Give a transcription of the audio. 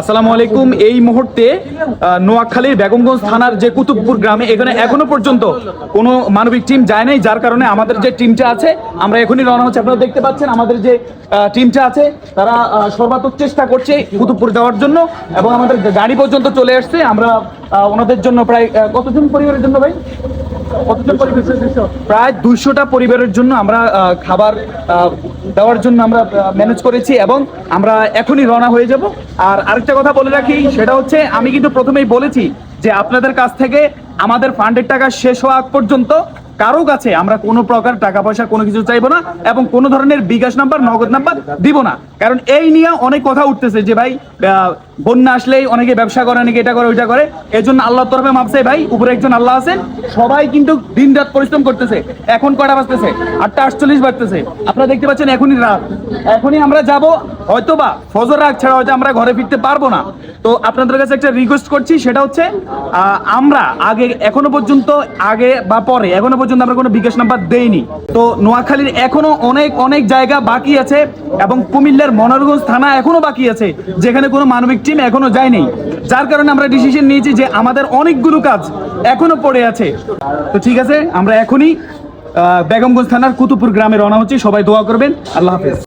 আসসালামু আলাইকুম। এই মুহূর্তে নোয়াখালীর বেগমগঞ্জ থানার যে কুতুবপুর গ্রামে এখানে এখনও পর্যন্ত কোনো মানবিক টিম যায় নাই, যার কারণে আমাদের যে টিমটা আছে, আমরা এখনই রওনা হচ্ছে। আপনারা দেখতে পাচ্ছেন আমাদের যে টিমটা আছে, তারা সর্বাত্মক চেষ্টা করছে কুতুবপুর যাওয়ার জন্য এবং আমাদের গাড়ি পর্যন্ত চলে আসছে। আমরা ওনাদের জন্য প্রায় কতজন পরিবারের জন্য ভাই? প্রায় দুইশোটা পরিবারের জন্য আমরা খাবার দেওয়ার জন্য আমরা ম্যানেজ করেছি এবং আমরা এখনই রওনা হয়ে যাব। আর আরেকটা কথা বলে রাখি, সেটা হচ্ছে আমি কিন্তু প্রথমেই বলেছি যে আপনাদের কাছ থেকে আমাদের ফান্ডের টাকা শেষ হওয়া পর্যন্ত কারও কাছে আমরা কোনো প্রকার টাকা পয়সা কোনো কিছু চাইব না এবং কোনো ধরনের বিকাশ নাম্বার, নগদ নাম্বার দিব না। কারণ এই নিয়ে অনেক কথা উঠতেছে যে ভাই বন্যা আসলেই অনেকে ব্যবসা করে, অনেকে এটা করে, ওইটা করে। এই জন্য আল্লাহর তরফে মাপছে ভাই, উপরে একজন আল্লাহ আছেন, সবাই কিন্তু দিন রাত পরিশ্রম করতেছে। এখন কটা বাজতেছে? আটটা আটচল্লিশ বাজতেছে। আপনারা দেখতে পাচ্ছেন এখনই রাত। এখনই আমরা যাব হয়তো বা ফজর রাগ ছাড়া হয়তো আমরা ঘরে ফিরতে পারব না। তো আপনাদের কাছে একটা রিকোয়েস্ট করছি, সেটা হচ্ছে আমরা আগে, এখনও পর্যন্ত আগে বা পরে, এখনও পর্যন্ত আমরা কোনো বিকাশ নাম্বার দেইনি। তো নোয়াখালীর এখনও অনেক অনেক জায়গা বাকি আছে এবং কুমিল্লার মনোরগঞ্জ থানা এখনও বাকি আছে, যেখানে কোনো মানবিক টিম এখনও যায়নি। যার কারণে আমরা ডিসিশন নিয়েছি যে আমাদের অনেকগুলো কাজ এখনও পড়ে আছে। তো ঠিক আছে, আমরা এখনই বেগমগঞ্জ থানার কুতুপুর গ্রামে রওনা হচ্ছি। সবাই দোয়া করবেন। আল্লাহ হাফেজ।